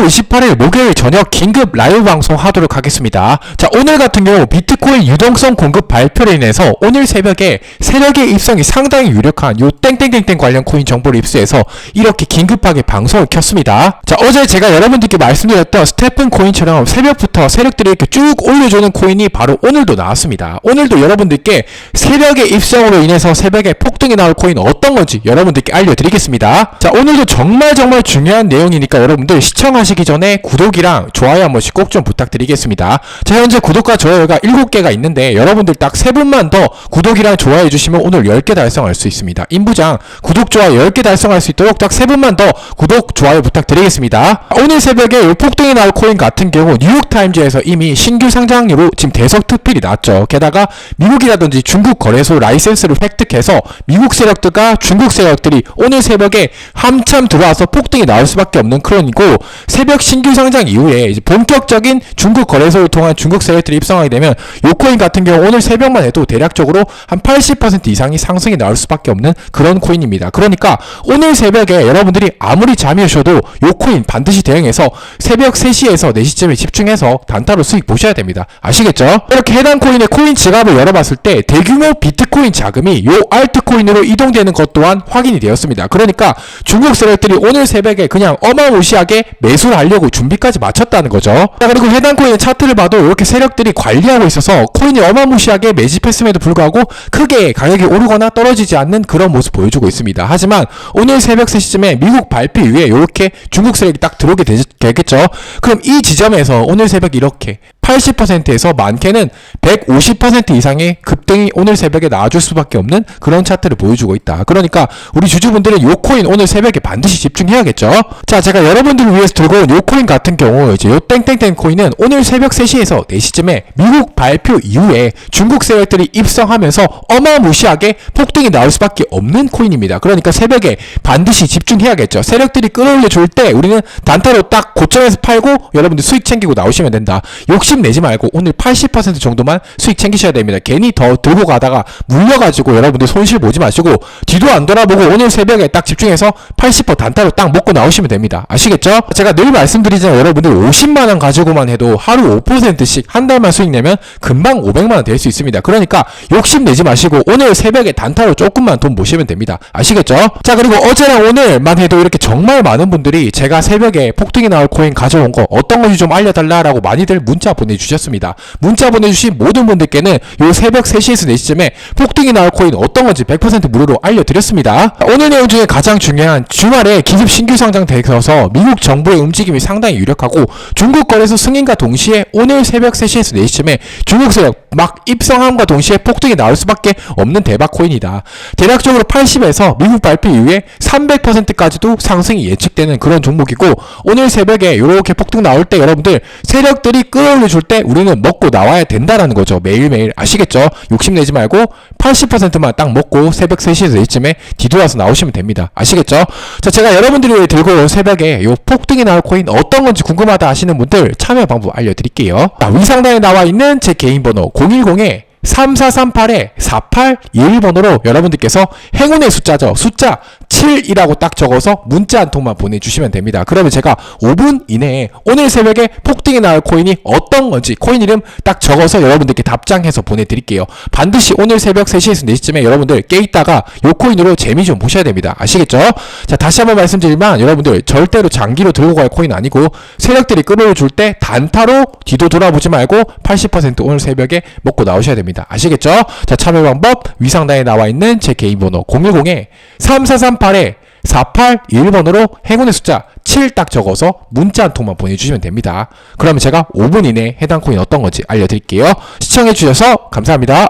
5월 28일 목요일 저녁 긴급 라이브 방송 하도록 하겠습니다. 자, 오늘 같은 경우 비트코인 유동성 공급 발표로 인해서 오늘 새벽에 세력의 입성이 상당히 유력한 요 땡땡땡땡 관련 코인 정보를 입수해서 이렇게 긴급하게 방송을 켰습니다. 자, 어제 제가 여러분들께 말씀드렸던 스테픈 코인처럼 새벽부터 세력들이 이렇게 쭉 올려주는 코인이 바로 오늘도 나왔습니다. 오늘도 여러분들께 세력의 입성으로 인해서 새벽에 폭등이 나올 코인 어떤 건지 여러분들께 알려드리겠습니다. 자, 오늘도 정말 정말 중요한 내용이니까 여러분들 시청하시 기 전에 구독이랑 좋아요 한 번씩 꼭 좀 부탁드리겠습니다. 자, 현재 구독과 좋아요가 7개가 있는데 여러분들 딱 3분만 더 구독이랑 좋아요 해주시면 오늘 10개 달성할 수 있습니다. 임부장 구독, 좋아요 10개 달성할 수 있도록 딱 3분만 더 구독, 좋아요 부탁드리겠습니다. 오늘 새벽에 요 폭등이 나올 코인 같은 경우 뉴욕타임즈에서 이미 신규 상장료로 지금 대석 특필이 났죠. 게다가 미국이라든지 중국 거래소 라이센스를 획득해서 미국 세력들과 중국 세력들이 오늘 새벽에 한참 들어와서 폭등이 나올 수밖에 없는 크론이고 새벽 신규 상장 이후에 이제 본격적인 중국 거래소를 통한 중국 세력들이 입성하게 되면 요 코인 같은 경우 오늘 새벽만 해도 대략적으로 한 80% 이상이 상승이 나올 수밖에 없는 그런 코인입니다. 그러니까 오늘 새벽에 여러분들이 아무리 잠이 오셔도 요 코인 반드시 대응해서 새벽 3시에서 4시쯤에 집중해서 단타로 수익 보셔야 됩니다. 아시겠죠? 이렇게 해당 코인의 코인 지갑을 열어봤을 때 대규모 비트코인 자금이 요 알트코인으로 이동되는 것 또한 확인이 되었습니다. 그러니까 중국 세력들이 오늘 새벽에 그냥 어마무시하게 매수 를 하려고 준비까지 마쳤다는 거죠. 자, 그리고 해당 코인의 차트를 봐도 이렇게 세력들이 관리하고 있어서 코인이 어마무시하게 매집했음에도 불구하고 크게 가격이 오르거나 떨어지지 않는 그런 모습 보여주고 있습니다. 하지만 오늘 새벽 3시쯤에 미국 발표 이후에 이렇게 중국 세력이 딱 들어오게 되, 되겠죠. 그럼 이 지점에서 오늘 새벽 이렇게 80%에서 많게는 150% 이상의 급등이 오늘 새벽에 나와줄 수밖에 없는 그런 차트를 보여주고 있다. 그러니까 우리 주주분들은 요 코인 오늘 새벽에 반드시 집중해야겠죠. 자, 제가 여러분들을 위해서 들고 온 요 코인 같은 경우 이제 요 땡땡땡 코인은 오늘 새벽 3시에서 4시쯤에 미국 발표 이후에 중국 세력들이 입성하면서 어마무시하게 폭등이 나올 수밖에 없는 코인입니다. 그러니까 새벽에 반드시 집중해야겠죠. 세력들이 끌어올려 줄 때 우리는 단타로 딱 고점에서 팔고 여러분들 수익 챙기고 나오시면 된다. 욕심 내지 말고 오늘 80% 정도만 수익 챙기셔야 됩니다. 괜히 더 들고 가다가 물려가지고 여러분들 손실 보지 마시고 뒤도 안 돌아보고 오늘 새벽에 딱 집중해서 80% 단타로 딱 먹고 나오시면 됩니다. 아시겠죠? 제가 늘 말씀드리지만 여러분들 50만원 가지고만 해도 하루 5%씩 한 달만 수익 내면 금방 500만원 될 수 있습니다. 그러니까 욕심 내지 마시고 오늘 새벽에 단타로 조금만 돈 모시면 됩니다. 아시겠죠? 자 그리고 어제랑 오늘만 해도 이렇게 정말 많은 분들이 제가 새벽에 폭등이 나올 코인 가져온 거 어떤 건지 좀 알려달라라고 많이들 문자 보내 주셨습니다. 문자 보내주신 모든 분들께는 요 새벽 3시에서 4시쯤에 폭등이 나올 코인 어떤 건지 100% 무료로 알려드렸습니다. 오늘 내용 중에 가장 중요한 주말에 기습 신규 상장돼서 미국 정부의 움직임이 상당히 유력하고 중국 거래소 승인과 동시에 오늘 새벽 3시에서 4시쯤에 중국 세력 막 입성함과 동시에 폭등이 나올 수밖에 없는 대박 코인이다. 대략적으로 80에서 미국 발표 이후에 300%까지도 상승이 예측되는 그런 종목이고 오늘 새벽에 이렇게 폭등 나올 때 여러분들 세력들이 끌어올려 줄 때 우리는 먹고 나와야 된다라는 거죠. 매일매일 아시겠죠? 욕심내지 말고 80%만 딱 먹고 새벽 3시에서 4시쯤에 뒤돌아서 나오시면 됩니다. 아시겠죠? 자, 제가 여러분들이 위해 들고 온 새벽에 요 폭등이 나올 코인 어떤 건지 궁금하다 하시는 분들 참여 방법 알려드릴게요. 자, 위상단에 나와 있는 제 개인 번호 010에 3438에 4821번으로 여러분들께서 행운의 숫자죠. 숫자 7이라고 딱 적어서 문자 한 통만 보내주시면 됩니다. 그러면 제가 5분 이내에 오늘 새벽에 폭등이 나올 코인이 어떤 건지 코인 이름 딱 적어서 여러분들께 답장해서 보내드릴게요. 반드시 오늘 새벽 3시에서 4시쯤에 여러분들 깨 있다가 요 코인으로 재미 좀 보셔야 됩니다. 아시겠죠? 자, 다시 한번 말씀드리면 여러분들 절대로 장기로 들고 갈 코인 아니고 세력들이 끌어줄 때 단타로 뒤도 돌아보지 말고 80% 오늘 새벽에 먹고 나오셔야 됩니다. 아시겠죠? 자, 참여 방법 위상단에 나와 있는 제 개인 번호 010에 3438에 4821번으로 행운의 숫자 7 딱 적어서 문자 한 통만 보내주시면 됩니다. 그러면 제가 5분 이내에 해당 코인 어떤 건지 알려드릴게요. 시청해주셔서 감사합니다.